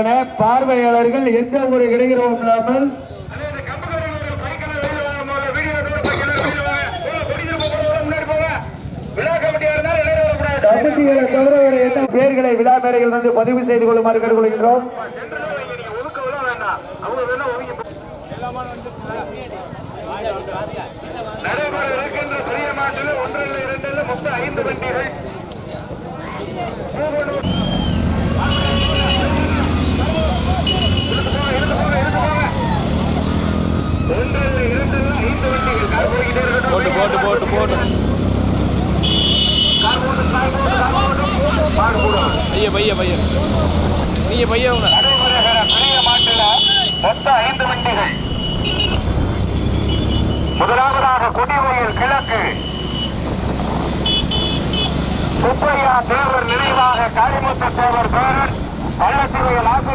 பிரபுரான பார்வையாளர்கள் எந்த ஒரு இடையூறும் இல்லாமல் கமிட்டிகளை தவிர வேறு எந்த பேர்களை விழா மேடையில் வந்து பதிவு செய்து கொள்ளுமாறு கேட்டுக்கொள்கின்றோம். நடைபெற இருக்கின்ற பெரிய மாட்டில் ஒன்றில் இரண்டில் மொத்தம் ஐந்து வண்டிகள் ஒன்றில் இரண்டில் ஐந்து வண்டிகள் கார் போய்கிட்டே இருக்கட்டும். போட்டு போட்டு போட்டு போட்டு கார் போட்டு, கார் போட்டு, கார் போட்டு. மாடு போடும். பைய பைய பைய நீங்க பைய உங்க நடைபெறுகிற பெரிய மாட்டில் மொத்தம் ஐந்து வண்டிகள் முதலாவதாக கொடிவயல் கிழக்கு சுப்பையா தேவர் நினைவாக காளிமுத்து தேவர் பேரன்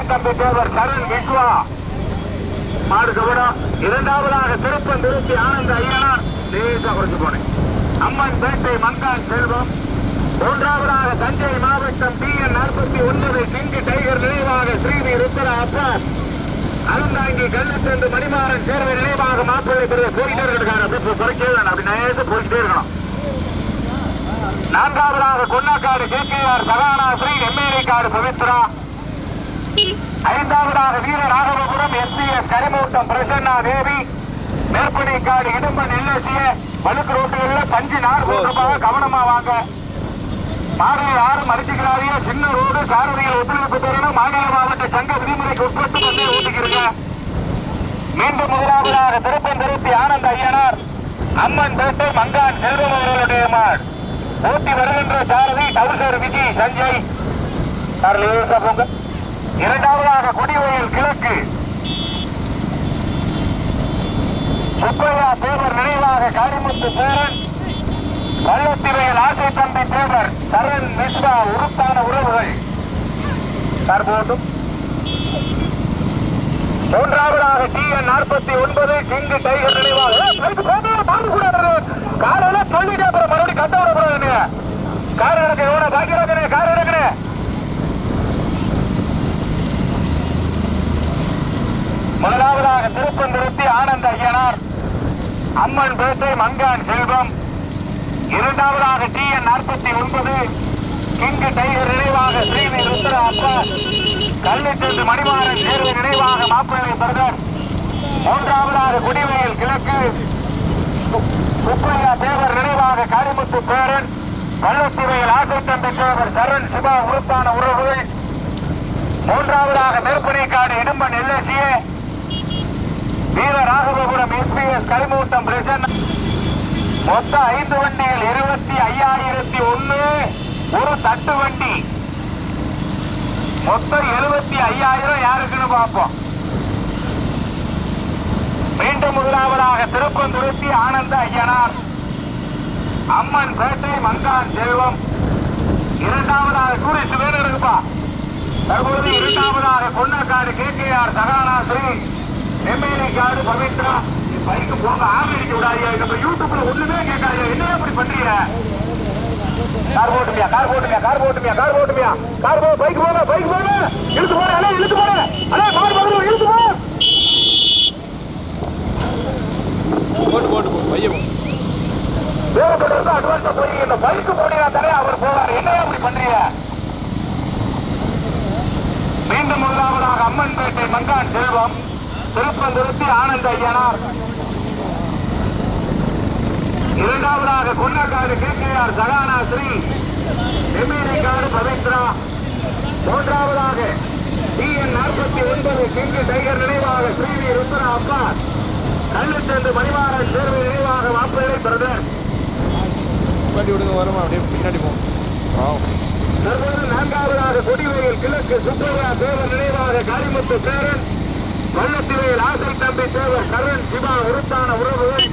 பள்ளத்திவையில் தம்பி தேவர் கருண் விஸ்வா. மாடு கவனம் இரண்டாவதாக திருப்பம் திருச்சி ஆனந்த ஐயனார் லேசா குறைச்சு போனேன். அம்மன் பேட்டை மங்கான் செல்வம். மூன்றாவதாக தஞ்சை மாவட்டம் பி என் நாற்பத்தி ஒன்பது கிங்கு டைகர் நினைவாக ஸ்ரீவி ருத்ரா அப்பாஸ் அருந்தாங்கி கள்ளச்சந்து மணிமாறன் சேர்வை நினைவாக மாப்பிள்ளை பெரிய போயிட்டே இருக்காரு குறைக்கவே வேணாம். அப்படி நேரத்து போயிட்டே இருக்கணும். நான்காவதாக Konnakkadu K K R Sahana Sri MAT காடு பவித்ரா. ஐந்தாவதாக வீர ராகவபுரம் எஸ்பிஎஸ் கரிமூட்டம் பிரசன்னா தேவி. மேற்படிக்காடு இடும்பன் எல்எஸ்சிய வழுக்கு ரோட்டுகள்ல பஞ்சு நார் போட்டிருப்பாங்க கவனமா வாங்க. மாநில யாரும் மறிச்சுக்கிறாரியா சின்ன ரோடு காரணிகள் ஒத்துழைப்பு தரணும் மாநில மாவட்ட சங்க விதிமுறைக்கு உட்பட்டு வந்து ஊட்டிக்கிறீங்க மீண்டும் முதலாவதாக திருப்பந்திருத்தி ஆனந்த ஐயனார் அம்மன் பேட்டை மங்கான் செல்வம் அவர்களுடைய மாட் போட்டி வருகின்ற சாரதி டவுசர் விஜய் சஞ்சய். சார் லேசா போங்க. இரண்டாவதாக கொடிவயல் கிழக்கு. சுப்பையா தேவர் நினைவாக காரிமுத்து பேரன் வல்லத்திரையில் ஆசை தம்பி தேவர் சரண் மிஸ்ரா உறுப்பான உறவுகள். தற்போதும் மூன்றாவதாக டி என் நாற்பத்தி ஒன்பது கிங்கு டைகர் நினைவாக. ஏய், பைக்கு காலையில சொல்லிட்டு அப்புறம் மறுபடியும் கட்ட விடக்கூடாது கார் எடுக்க எவ்வளவு பாக்கி முதலாவதாக திருப்பந்திருத்தி ஆனந்த ஐயனார் அம்மன் பேட்டை மங்கான் செல்வம். இரண்டாவதாக டி என் நாற்பத்தி ஒன்பது கிங்கு டைகர் நினைவாக ஸ்ரீவி ருத்ர அப்பா கல்விச்சென்று மணிமாறன் தேர்வு நினைவாக மாப்பிள்ளை பிரதர் மூன்றாவதாக குடிமையில் கிழக்கு சுப்பையா தேவர் நினைவாக காரிமுத்து பேரன் கள்ளத்துறையில் ஆசை தேவர் சரண் சிவா உறுப்பான உறவுகள். மூன்றாவதாக மேற்பணிக்காடு இடும்பன் எல்எஸ்ஏ வீர ராகவபுரம் எஸ்பிஎஸ் கரிமூட்டம் பிரசன் மொத்தம் ஐந்து வண்டியில் இருபத்தி ஐயாயிரத்தி ஒன்று ஒரு தட்டு வண்டி. மொத்தம் எழுபத்தி ஐயாயிரம் யாருக்குன்னு பார்ப்போம். மீண்டும் முதலாவதாக திருப்பந்துருத்தி ஆனந்த ஐயனார். அம்மன் பேட்டை மங்கான் செல்வம். இரண்டாவதாக கூறி வேணும் இருக்குப்பா தற்போது இரண்டாவதாக Konnakkadu K K R Sahana Sri MLA காடு பவித்ரா பைக்கு போங்க ஆரம்பிக்க விடாதீங்க. நம்ம யூடியூப்ல ஒண்ணுமே கேட்காதீங்க. என்ன அப்படி பண்றீங்க? கார் போட்டுமியா கார் போட்டுமியா கார் போட்டுமியா கார் போட்டுமியா கார் போ பைக் போங்க பைக் போங்க. இழுத்து போற அலே இழுத்து போற அலே மாடு பகலும் இழுத்து போ. போட்டு போட்டு போ பைய போ. வேகத்துல இருந்து அட்வான்ஸா போய் இந்த பைக்கு போனீங்க தானே அவர் போவார். என்ன அப்படி பண்றீங்க? மீண்டும் முதலாவதாக அம்மன்பேட்டை மங்கான் செல்வம் திருப்பந்திருத்தி ஆனந்த ஐயனார். இரண்டாவதாக Konnakkadu K K R Sahana Sri எம்ஏடிக்காடு Pavithra. மூன்றாவதாக டி என் நாற்பத்தி ஒன்பது கிங்கு டைகர் நினைவாக ஸ்ரீவி ருத்ரா அப்பா கல்லுச்சந்து மணிமாறன் தேர்வு நினைவாக மாப்பிள்ளை பிரதர் வண்டி விடுங்க வருமா? அப்படியே பின்னாடி போ. பாவம் தற்போது நான்காவதாக கொடிவேல் கிழக்கு சுப்பையா தேவர் நினைவாக காளிமுத்து சேரன். வல்லத்திரையில் ஆசை தம்பி தேவர் கரண் சிவா உருத்தான உறவுகள்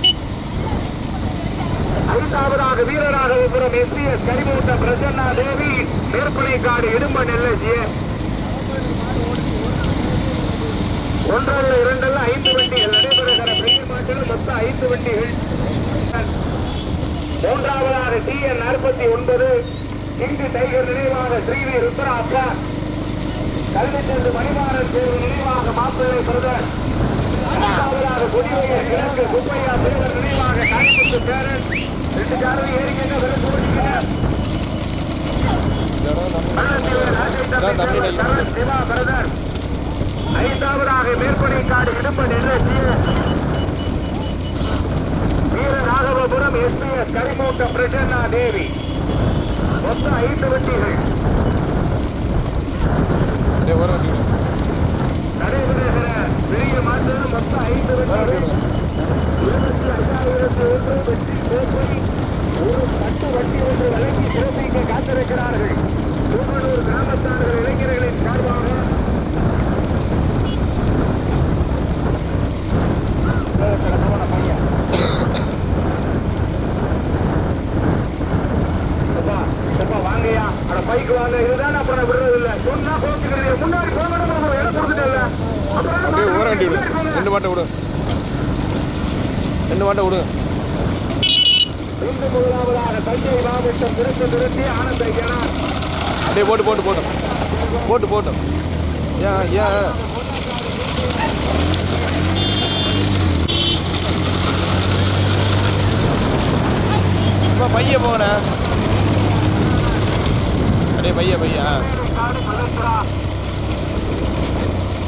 ஐந்தாவதாக வீரராகவபுரம் எஸ்பிஎஸ் கரிமூட்ட பிரசன்னா தேவி மேற்பனைக்காடு இடும்பன் எல்எஸ்ஏ ஒன்றல்ல இரண்டல்ல ஐந்து ஐந்து வண்டிகள். மூன்றாவதாக டி என் நாற்பத்தி ஒன்பது இங்கு டைகர் நினைவாக ஸ்ரீவி ருத்ரா அப்பா கல்விச்சென்று மணிமாறன் தேர்வு நினைவாக மாப்பிள்ளை பிரதர் கொடிவையர் கிழக்கு சுப்பையா தேவர் நினைவாக காணிமுத்து பேரன். ரெண்டு காரணம் ஏறிக்கின்ற விலக்கு பிரதர். ஐந்தாவதாக மேற்பனைக்காடு இடும்பன் எல்எஸ்சி வீர ராகவபுரம் எஸ்பிஎஸ் கரிமூட்டம் பிரசன்னா தேவி. மொத்தம் ஐந்து வண்டிகள் டேய் வர வண்டி நடைபெறுகிற பெரிய மாற்றம் மொத்தம் ஐந்து ஒரு பட்டு வண்டி ஒன்று வழங்கி சிறப்பிக்க காத்திருக்கிறார்கள். கிராமத்தார்கள் இளைஞர்களின் சார்பாக அப்பா, அப்பா, வாங்கய்யா அட பைக்கு வாங்க இதுதான் அப்புறம் நான் விடுறது இல்ல சொன்னா கோச்சுக்கிறீங்க முன்னாடி போகணும் நம்ம இடம் கொடுத்துட்டேன்ல அப்புறம் என்ன அப்படியே ஊர வண்டி விடு முன்னாடி போங்க. ரெண்டு மாட்டை விடு ரெண்டு மாட்டை விடுங்க இன்று முதலாவதாக தஞ்சை மாவட்டம் திருச்சி திருச்சி ஆனந்த ஐயனார் அப்படியே போட்டு போட்டு போட்டோம் போட்டு போட்டோம் ஏன் இப்போ பையன் போகிறேன் அப்படியே பையன் பையன் காடு மதுரா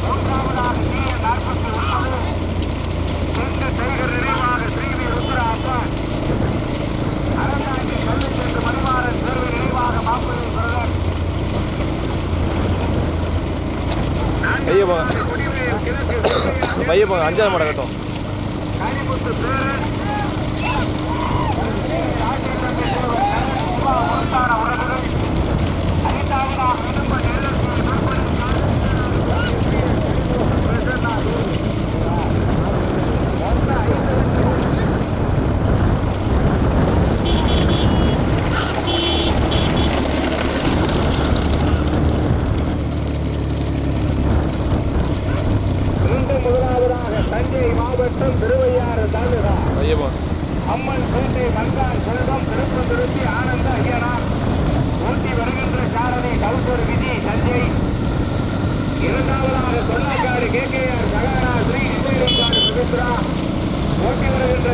மூன்றாவதாக டிஎன் நாற்பத்தி ஒன்பது தெற்கு டைகர் நினைவாக ஸ்ரீவி ருத்ரா அப்பா அரங்காட்சி கல்விச்சென்று மணிமாறன் தேர்வு நினைவாக மாப்பிள்ளை பிரதர் பைய போங்க குடிமையில் கிழக்கு கையை போங்க அஞ்சாவது மாடை கட்டும் காணிமுத்து பேரன் ராஜேந்திரன் தேவர் சுபா ஒருத்தான உறவுகள் ஐந்தாவதாக விரும்ப நெல்லூர் மீண்டும் முதலாவதாக தஞ்சை மாவட்டம் திருவையாறு தாலுகா. அம்மன் பேட்டை மங்கான் செல்வம் திருப்பந்திருத்தி ஆனந்த ஐயனார் ஊட்டி வருகின்ற சாரதி கவுசர் விதி தஞ்சை. இரண்டாவதாக Kollakkadu K K R Sahara Sri இசைக்காடு Sumithra. ஓட்டி வருகின்ற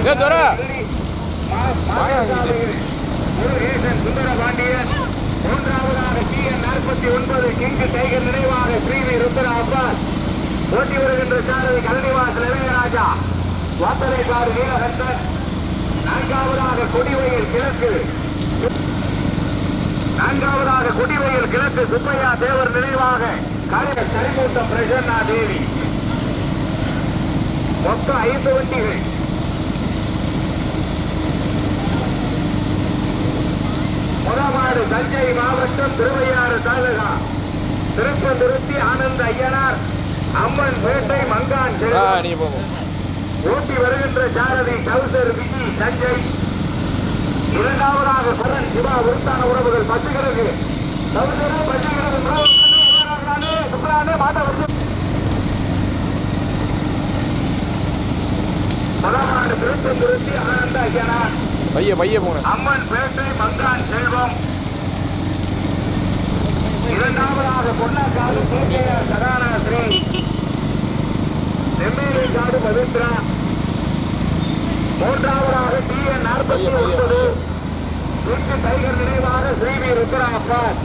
முருகேசன் சுந்தரபாண்டியன் மூன்றாவதாக டி என் நாற்பத்தி ஒன்பது கிங் டைகர் நினைவாக ஸ்ரீவி ருத்ரா அப்பாஸ். ஓட்டி வருகின்ற சாரதி கலனிவாஸ் இளையராஜா வாத்தலைக்காடு நீலகண்டன் நான்காவதாக கொடிவயல் கிழக்கு. நான்காவதாக கொடிவயல் கிழக்கு சுப்பையா தேவர் நினைவாக. காளிய கரிமூட்டம் பிரசன்னா தேவி. மொத்தம் ஐந்து வண்டிகள். முதமாடு தஞ்சை மாவட்டம் திருவையாறு தாலுகா. திருப்பந்திருத்தி ஆனந்த ஐயனார். அம்மன் பேட்டை மங்கான் ஊட்டி வருகின்ற சாரதி கவுசர் விஜி தஞ்சை இரண்டாவதாக சரண் சிவா உருத்தான உறவுகள் பச்சுகிறது கவுசரு சுப்ரானே மாட்ட வந்து முதலாவது திருத்தம் திருத்தி ஆனந்த ஐயனார் பைய பைய அம்மன் பேட்டை மங்கான் செல்வம் இரண்டாவதாக பொன்னாக்காடு கேகேஆர் சதானாஸ்ரீ நெம்மேலி காடு பவித்ரா மூன்றாவதாக டி என் நாற்பத்தி ஒன்பது. வீட்டு டைகர் நினைவாக ஸ்ரீவி ருத்ரா அப்பாஸ்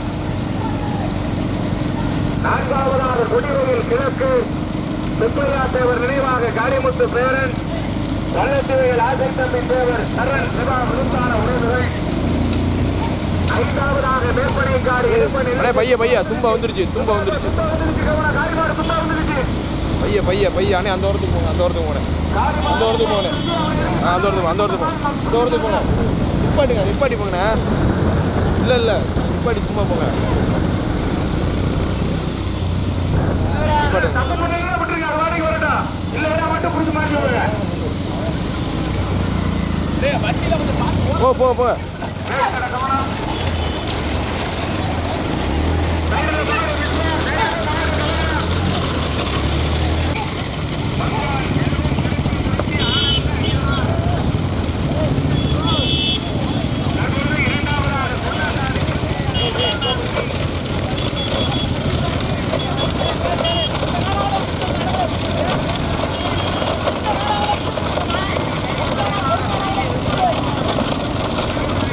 நான்காவதாக கொடிவரையில் கிழக்கு சுப்பையா தேவர் நினைவாக காளிமுத்து பேரன். ஆசை தம்பி தேவர் சரண் சிவா விருத்தான உறவுகள் ஐந்தாவதாக மேற்பனைக்காடு அண்ணே பைய பைய தும்ப வந்துருச்சு தும்ப வந்துருச்சு. சுத்தம் வந்துருச்சு. பைய பைய பையானே அண்ணே அந்த ஓரத்துக்கு போங்க அந்த ஓரத்துக்கு போனேன் அந்த ஓரத்துக்கு போனேன் அந்த ஓரத்துக்கு அந்த ஓரத்துக்கு போங்க. அந்த ஓரத்துக்கு போங்க. நிப்பாட்டுங்க நிப்பாட்டி போங்கண்ணே. இல்லை இல்லை. நிப்பாட்டி சும்மா போங்க. போ போ போ விட்டுருங்க அது வாடகை வரட்டும் இல்லைன்னா மட்டும் புடிச்சு மாட்டி விடுங்க போ போ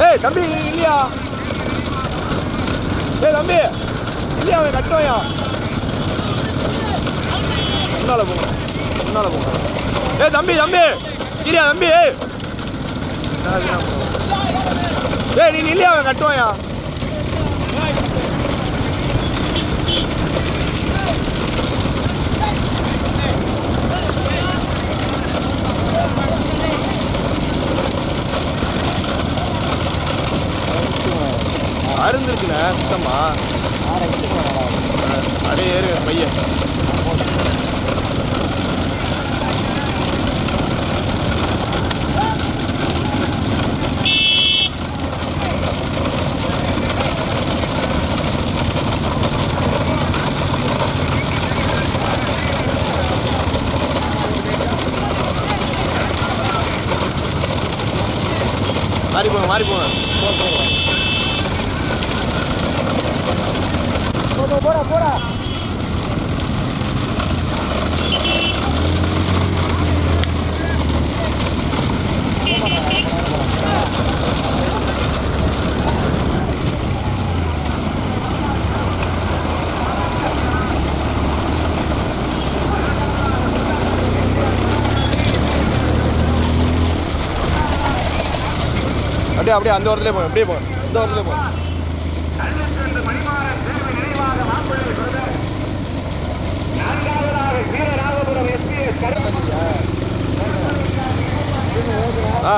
ஏய் தம்பி இல்லையா? ஏய் தம்பி இல்லையா அவன் கட்டுவாயா? முன்னால போங்க முன்னால போங்க ஏய் தம்பி தம்பி இல்லையா தம்பி? ஏய் ஏய் நீ இல்லையா அவன் கட்டுவாயா? அருந்துருக்குண்ணே சுத்தமா? அப்படியே ஏறு பையன் மாறி போங்க மாறி போங்க. போடா போடா அப்படியே அப்படியே அந்த ஓரத்துலேயே போங்க அப்படியே போங்க இந்த ஓரத்துலேயே போங்க கள்ளச்சென்று மணிமாறன் தேர்வு நினைவாக மாப்பிள்ளை பிரதர் நான்காவதாக வீரராகபுரம் எஸ்பிஎஸ் கருப்பு ஆ.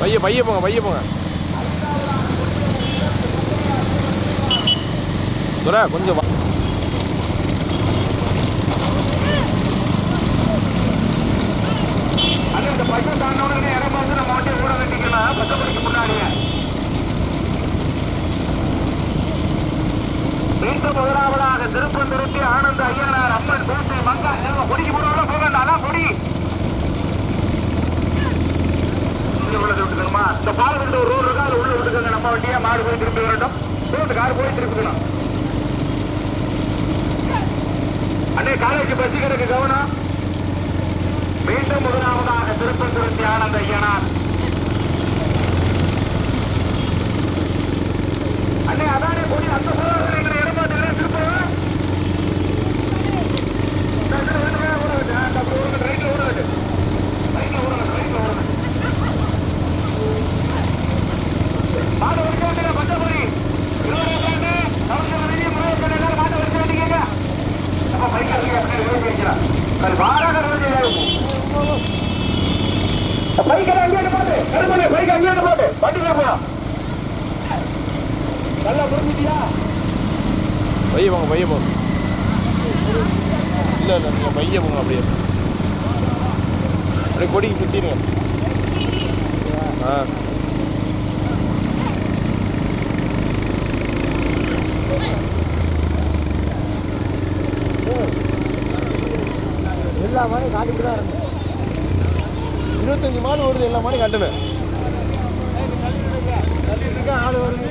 பைய பைய போங்க பைய போங்க. துரை கொஞ்சம் வா. இந்த நம்ம கட்டிக்கலாம் மீண்டும் முதலாவதாக திருப்பம் திருப்பி ஆனந்த ஐயனார் அம்மன் தோட்டை மங்கா எல்லாம் கொடிக்கு போடுவாங்க போகண்டா அதான் கொடி உள்ள விட்டுக்கணுமா? இந்த பாலகண்ட ஒரு ரோடு இருக்கா அது உள்ள விட்டுக்கோங்க. நம்ம வண்டியா மாடு போய் திருப்பி வரட்டும். ரோட்டு கார் போய் திருப்பிக்கணும் அண்ணே காலேஜ் பஸ் கிடக்கு கவனம். மீண்டும் முதலாவதாக திருப்பன் திருச்சி ஆனந்த ஐயனார் அண்ணே அதானே போய் அந்த போராட்டம் எங்களை இடமாட்டு திருப்பம் மாடு வரைக்கும் வந்து பச்சைப்பொடி இருபது ரூபாய்க்கு அவங்க வெளியே முன்னாடி எல்லாரும் மாட்டை வச்சு வேண்டிக்கங்க அப்ப பைக் வைக்கிறான் அது வாராக பைக்கெல்லாம் அங்கேயே போட்டு கருமணி பைக் அங்கேயே போட்டு வண்டியில போலாம் நல்லா புரிஞ்சுட்டியா பைய போங்க பைய போங்க இல்லை இல்லை நீங்கள் பைய போங்க அப்படியே அப்படியே கொடிக்கு சுற்றிடுங்க ஆ எல்லா மாதிரி காட்டிட்டு தான் இருந்தேன் இருபத்தஞ்சு மாடு ஓடுது எல்லா மாடு கட்டணும் ஆள் வருது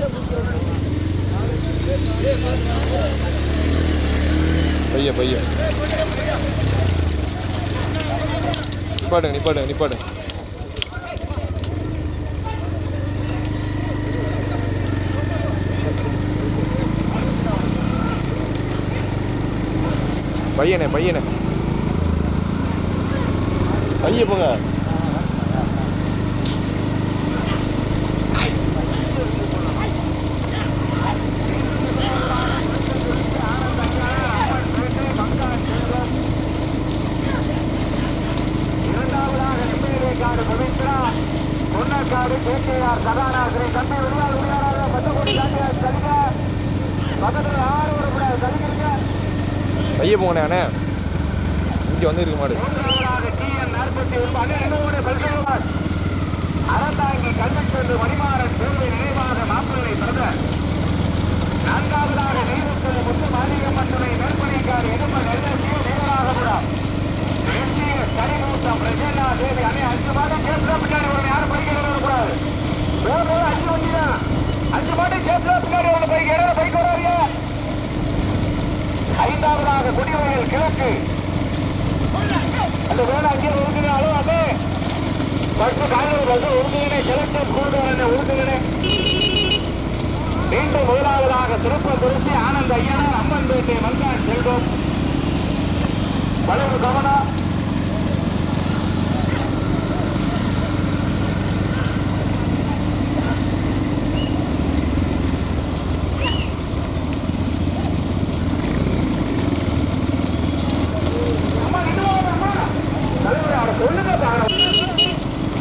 பைய பைய. நிப்பாடுங்க நிப்பாடுங்க நிப்பாடுங்க பையனே பையனே. பைய போங்க இரண்டாவதாக எம்எல்ஏக்காடு பவித்ரா பொன்னக்காடு சதாநாசிரி தம்பி வெளியால் வெளியாடாத பத்து கோடி காட்டியார் சரிங்க பக்கத்தில் ஆறு சரிங்க பைய போங்கண்ணே அண்ணே. இங்கே வந்து இருக்கு மாடு நாற்பத்தி ஒன்பது அண்ணனோட பல்கலைவார் அறந்தாங்கி கல்வெட்டு மணிமாறன் கோவை நினைவாக மாப்பிள்ளை பிரதர் நான்காவதாக நீருக்குள் முத்து மாரியம்மன் துணை நெற்பணிக்கார் எதுமன் எல்எஸ்ஏ நேராகபுரம் தேசிய கரிமூட்டம் பிரஜனா தேவி அணை அஞ்சு மாதம் கேப்ல பின்னாடி ஒரு யாரும் பைக்கில் வரக்கூடாது போது அஞ்சு வண்டி தான் அஞ்சு மாதம் கேப்ல பின்னாடி ஒரு பைக் இடம் பைக் வராதியா ஐந்தாவதாக குடிவயல் கிழக்கு அந்த வேலை அங்கே இருக்குது அளவு அது பஸ் காலையில் பஸ் உறுதியினை செலக்ஷன் கூடுதல் உறுதியினை மீண்டும் முதலாவதாக குறித்து ஆனந்த் ஆனந்த ஐயனார் அம்மன் பேட்டை மங்கான் செல்வம். வளர்வு கவனம்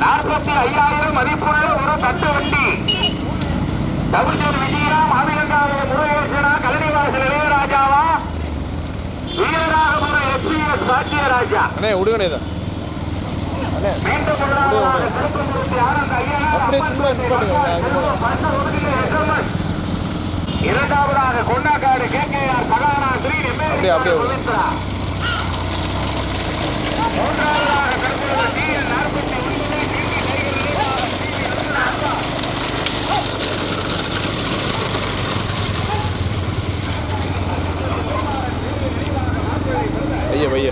நாற்பத்தி ஐயாயிரம் மதிப்புள்ள ஒரு தட்டு வண்டி தமிழ்ச்சேரி விஜயராம் ஆதிகங்காவை முருகேசனா கலனிவாசல் இளையராஜாவா வீரராகபுரம் எஸ்பிஎஸ் முதலாவதாக திருப்பங்குறிச்சி ஆனந்த ஐயனார் அப்படியே சும்மா. இரண்டாவதாக Kondakkadu K K R Sahana Sri அப்படியே, அப்படியே. பவித்ரா மூன்றாவதாக கருப்புள்ள டி என் நாற்பத்தி ஒன்பது பைய பைய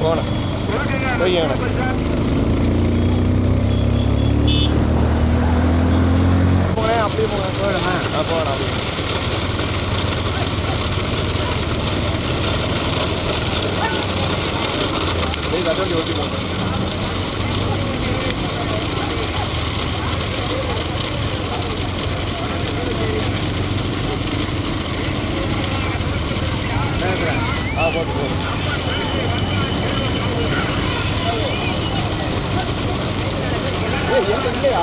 போகணும் போய்க்கங்கண்ணே போங்களேன் அப்படியே போங்க போயிடுங்க ஆ போகணும் அப்படியே அப்படியே கட்டவண்டி ஓட்டி போங்க ஆ போட்டு இல்லையா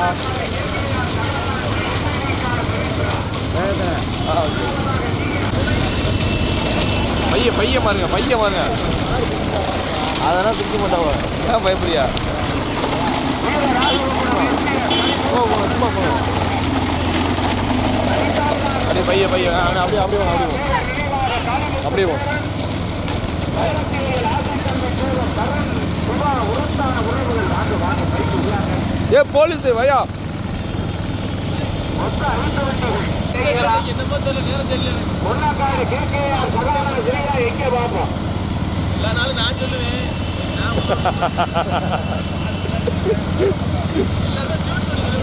பைய பைய பாருங்க பைய பாருங்க. அதெல்லாம் பிடிக்க மாட்டாவோ ஏன் பயப்படியா போ போங்க சும்மா போங்க அப்படியே பைய அப்படியே அப்படியே அப்படியே அப்படியே போங்க ஏ போலீஸ் வயா.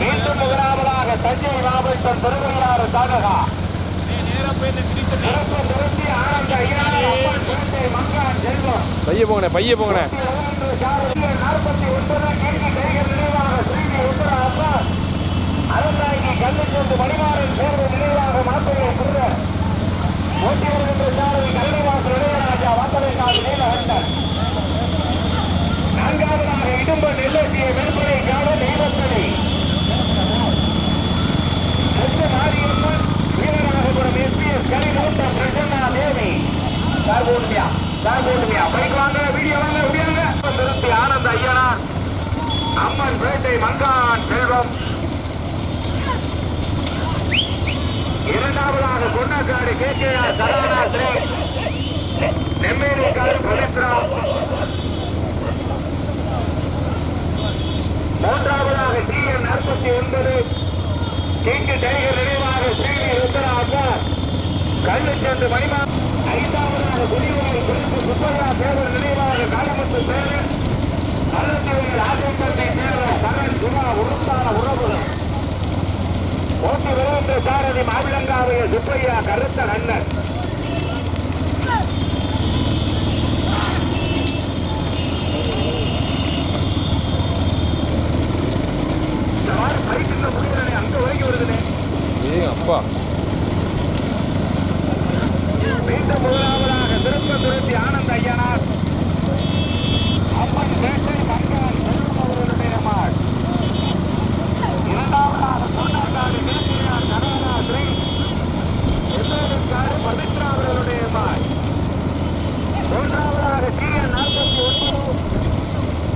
மீண்டும் முதலாவதாக தஞ்சை மாவட்டம் திருவையாறு தாலுகா சிறப்பு திருச்சி ஆனந்த ஐயனார் அம்மன் பேட்டை மங்கான் செல்வம் பைய போங்கண்ணே பைய போங்கண்ணே. நாற்பத்தி ஒன்பது கீழ்கி டைகர் நினைவாக நான்காவதாக இடும்ப நெல்லட்டிய விற்பனை கால தெய்வத்தடி செத்து ஒரு வீரராகபுரம் எஸ்பிஎஸ் கரிமூட்டம் பிரசன்னா தேவி சார்போடுமையா சார்போடுமையா பைக் வாங்க வீடியோ வாங்க வீடியோங்க திருப்தி ஆனந்த ஐயனார் அம்மன் பேட்டை மங்கான் செல்வம். இரண்டாவதாக Kondakkadu K K R Saravana Saravanasri Nemmelikkadu Pavithra. மூன்றாவதாக டி என் நாற்பத்தி ஒன்பது. கிங்கு டைகர் கல்வெட்டு மணிமா. ஐந்தாவதாக குடிவாரி குறிப்பு சுப்பையா தேவர் நினைவாக காலமத்து சேரன் அருந்தியில் ராஜம்பட்டை சேர்ந்த சரண் சுமா உருத்தான உறவுகள். ஓட்டி வருகின்ற சாரதி மாவிலங்காவைய சுப்பையா கருத்த அண்ணன் இந்த மாதிரி ஏ அப்பா. மீண்டும் முதலாவதாக திருப்ப துருத்தி ஆனந்த் ஐயனார். அப்பன் பேட்டை மங்கான் செல்வம் அவர்களுடைய மாள் இரண்டாவதாக சூழ்நாடு திருச்சியார் நடராஜன் எதிர்காடு பவித்ரா அவர்களுடைய மாள் மூன்றாவதாக டி என் நாற்பத்தி ஒன்பது.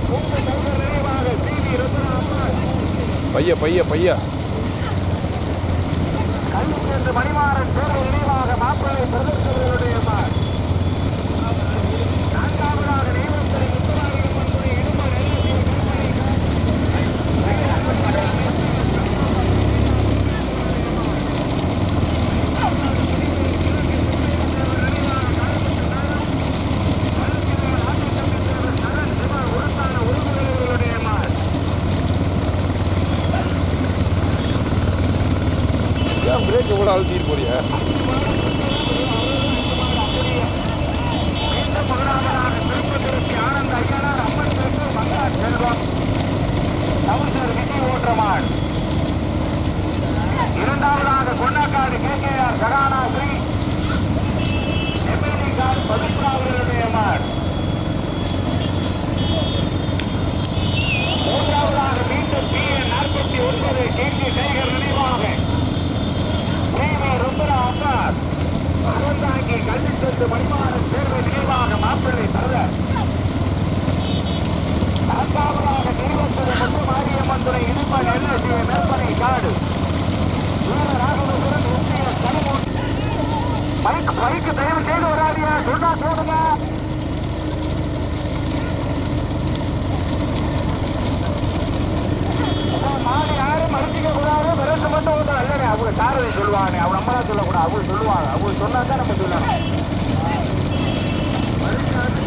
மூன்று சௌகரியமாக டி ரத்னா அம்மா பைய பைய பையா. சொல்லுவானே அவன் நம்மளா சொல்லக்கூடாது. அவங்க சொல்லுவாங்க. அவங்க சொன்னா தான் நம்ம சொல்லணும். மறுக்காது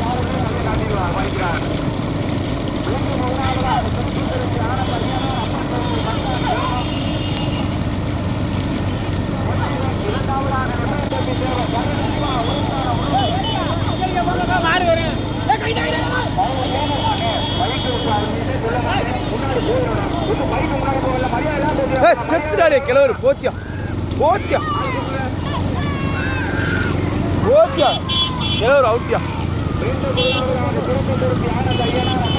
காட்டிடுவாங்க மதிக்கிறாங்க மீண்டும் முதலாவதாக திருச்சித்திரத்து கிழவர் போச்சியா? போச்சியா போச்சியா கிழவர் அவுட்டியா மீண்டும் முதலாவதாக திருப்பத்தூருக்கு ஆனந்த ஐயனார்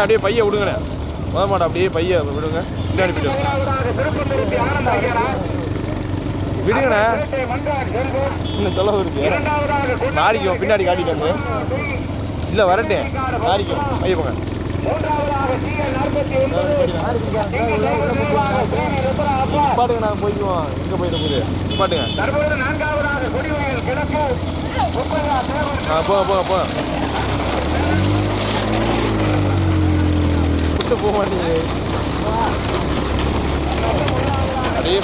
அப்படியே பைய விடுங்கண்ணே. முத மாட்டா அப்படியே பைய விடுங்க. பின்னாடி போயிட்டு விடுங்கண்ணே. இன்னும் தொலை இருக்கு. நாளைக்கு பின்னாடி காட்டிட்டு வந்து. இல்லை வரட்டேன். நாளைக்கு பைய போங்க. பாட்டுங்க நாங்கள் போய்க்குவோம் எங்கே போயிட்டு போகுது பாட்டுங்க ஆ போங்க போங்க போங்க விட்டு போக மாட்டீங்க அப்படியே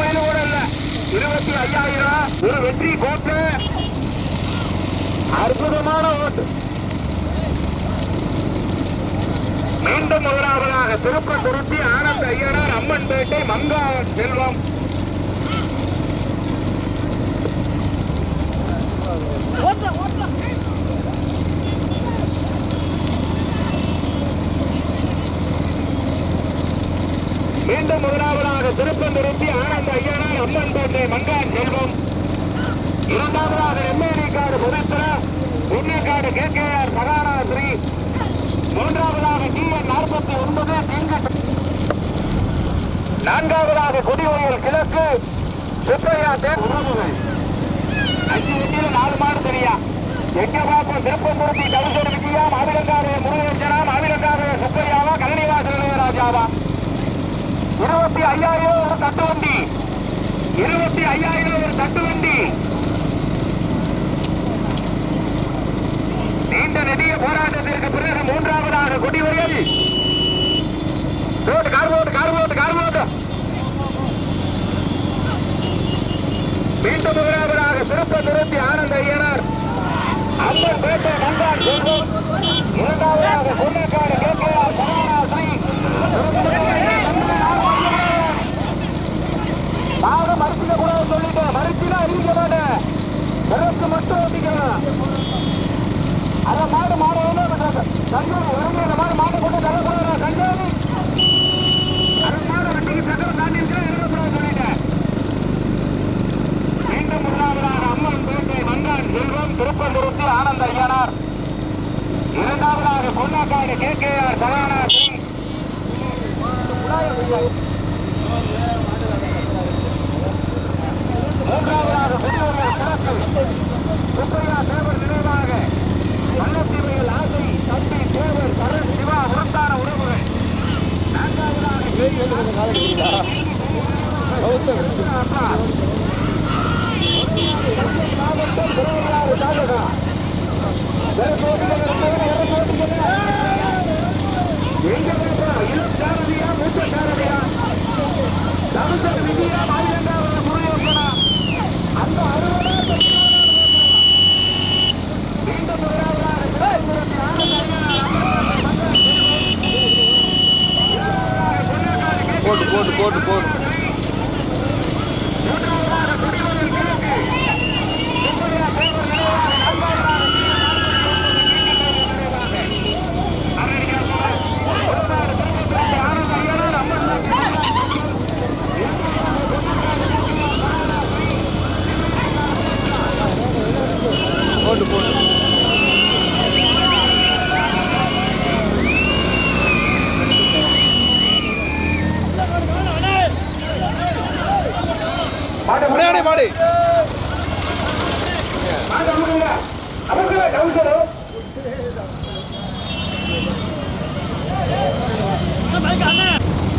மைல் கூட இல்ல இருபத்தி ஐயாயிரம். ஒரு வெற்றி கோட்டு. அற்புதமான ஓட்டு. மீண்டும் முதலாவதாக திருப்பத்துருத்தி ஆனந்த ஐயனார் அம்மன்பேட்டை மங்கா செல்வம். மீண்டும் முதலாவதாக திருப்பந்துருத்தி ஆனந்த அம்மன் அம்மன்பேட்டை மங்கான் செல்வம். இரண்டாவதாக எம்ஏடி காடு புதித்திர உன்னிக்காடு K K R Sahana Sri மூன்றாவதாக டிஎன் நாற்பத்தி ஒன்பது திங்கு நான்காவதாக கொடிவயல் கிழக்கு சுப்பையா தேர் அஞ்சு வீட்டில் நாலு மாடு தெரியா எங்க பார்ப்போம் திருப்பம்புரத்தி கவுசர் விஜயா மாவிலங்காவே முருகேசனா மாவிலங்காவே சுப்பையாவா கலனிவாசல் இளையராஜாவா? இருபத்தி ஐயாயிரம் ஒரு தட்டு வண்டி. இருபத்தி ஐயாயிரம் ஒரு தட்டு வண்டி. நீண்ட நெடிய போராட்டத்திற்கு பிறகு மூன்றாவதாக கொடிவரையில் ரோடு கார் போட்டு கார் மீண்டும் முதலாவதாக சிறப்பு திருத்தி ஆனந்த ஐயனார். அம்மன் பேட்டை மங்கான் இரண்டாவதாக பொன்னக்காடு கேட்கிறார் நானும் மறுத்துக்க கூடாது சொல்லிட்டேன் மறுத்தினா அறிவிக்க மாட்டேன். பிறகு மட்டும் ஓட்டிக்கலாம் அத மாடு மாடு சஞ்சோதி இறங்கி மாடு மாடு கொண்டு தரக்கூடாது. சஞ்சோதி